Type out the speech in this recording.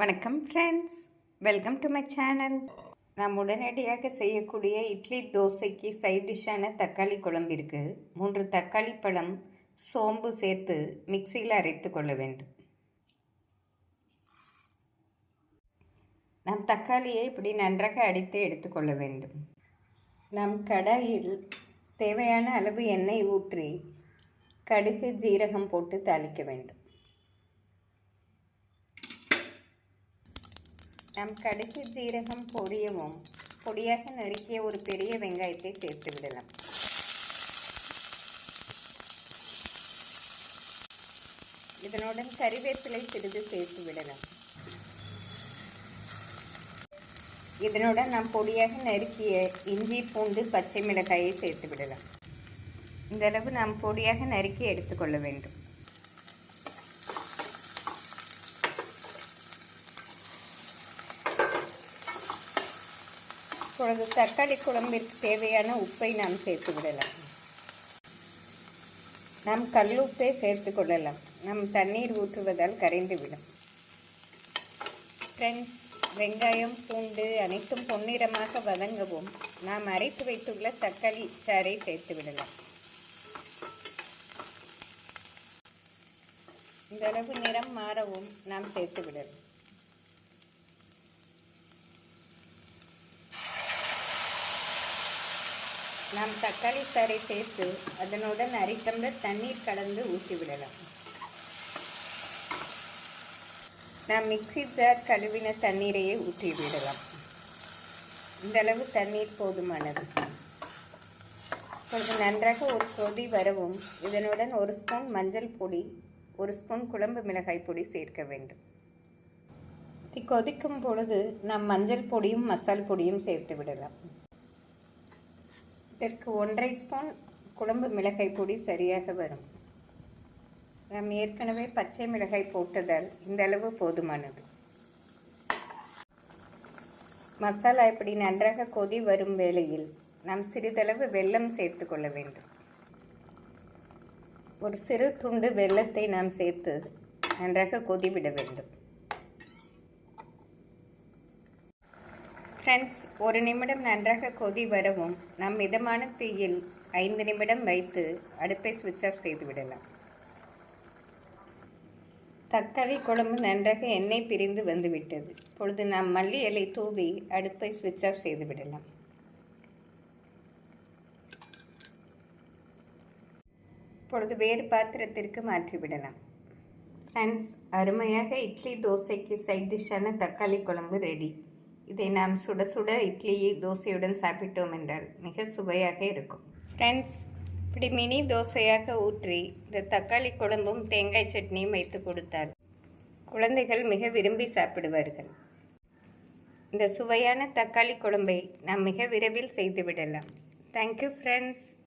வணக்கம் friends welcome to my channel நாம் உடனடியாக செய்யக்கூடிய இட்லி தோசைக்கு சைட் டிஷ்ஷான தக்காளி குழம்பு இருக்குது மூன்று தக்காளி பழம் சோம்பு சேர்த்து மிக்சியில் அரைத்து கொள்ள வேண்டும். நாம் தக்காளியை இப்படி நன்றாக அடித்து எடுத்துக்கொள்ள வேண்டும். நாம் கடாயில் தேவையான அளவு எண்ணெய் ஊற்றி கடுகு ஜீரகம் போட்டு தாளிக்க வேண்டும். நம் கடுகு சீரகம் பொடியவும் பொடியாக நறுக்கிய ஒரு பெரிய வெங்காயத்தை சேர்த்து விடலாம். இதனுடன் கறிவேப்பிலை சிறிது சேர்த்து விடலாம். இதனுடன் நாம் பொடியாக நறுக்கிய இஞ்சி பூண்டு பச்சை மிளகாயை சேர்த்து விடலாம். இந்த அளவு நாம் பொடியாக நறுக்கி எடுத்துக்கொள்ள வேண்டும். இப்பொழுது தக்காளி குழம்பிற்கு தேவையான உப்பை நாம் சேர்த்து விடலாம். நாம் கல்லுப்பை சேர்த்து கொள்ளலாம். நம் தண்ணீர் ஊற்றுவதால் கரைந்துவிடும். ஃப்ரெண்ட்ஸ் வெங்காயம் பூண்டு அனைத்தும் பொன்னிறமாக வதங்கவும் நாம் அரைத்து வைத்துள்ள தக்காளி சாறை சேர்த்து விடலாம். இந்த அளவு நிறம் மாறவும் நாம் சேர்த்து விடலாம். நாம் தக்காளி சாறை சேர்த்து அதனுடன் அரை டம்ளர் தண்ணீர் கலந்து ஊற்றிவிடலாம். நாம் மிக்சி ஜார் கழுவின தண்ணீரையே ஊற்றி விடலாம் இந்த அளவு தண்ணீர் போதுமானது. கொஞ்சம் நன்றாக ஒரு கொதி வரவும் இதனுடன் ஒரு ஸ்பூன் மஞ்சள் பொடி ஒரு ஸ்பூன் குழம்பு மிளகாய் பொடி சேர்க்க வேண்டும். இது கொதிக்கும் பொழுது நாம் மஞ்சள் பொடியும் மசால் பொடியும் சேர்த்து விடலாம். இதற்கு ஒன்றரை ஸ்பூன் குழம்பு மிளகாய் பொடி சரியாக வரும். நாம் ஏற்கனவே பச்சை மிளகாய் போட்டதால் இந்த அளவு போதுமானது. மசாலா இப்படி நன்றாக கொதி வரும் வேளையில் நாம் சிறிதளவு வெல்லம் சேர்த்து கொள்ள வேண்டும். ஒரு சிறு துண்டு வெல்லத்தை நாம் சேர்த்து நன்றாக கொதிவிட வேண்டும். ஃப்ரெண்ட்ஸ் ஒரு நிமிடம் நன்றாக கொதி வரவும் நம் மிதமான தீயில் ஐந்து நிமிடம் வைத்து அடுப்பை சுவிட்ச் ஆஃப் செய்து விடலாம். தக்காளி குழம்பு நன்றாக எண்ணெய் பிரிந்து வந்துவிட்டது. இப்பொழுது நாம் மல்லி இலை தூவி அடுப்பை சுவிட்ச் ஆஃப் செய்து விடலாம். இப்பொழுது வேறு பாத்திரத்திற்கு மாற்றிவிடலாம் ஃப்ரெண்ட்ஸ் அருமையாக இட்லி தோசைக்கு சைட் டிஷ்ஷான தக்காளி குழம்பு ரெடி இதை நாம் சுட சுட இட்லியை தோசையுடன் சாப்பிட்டோம் என்றால் மிக சுவையாக இருக்கும். ஃப்ரெண்ட்ஸ் இப்படி மினி தோசையாக ஊற்றி இந்த தக்காளி குழம்பும் தேங்காய் சட்னியும் வைத்து கொடுத்தால் குழந்தைகள் மிக விரும்பி சாப்பிடுவார்கள். இந்த சுவையான தக்காளி குழம்பை நாம் மிக விரைவில் செய்துவிடலாம் தேங்க்யூ ஃப்ரெண்ட்ஸ்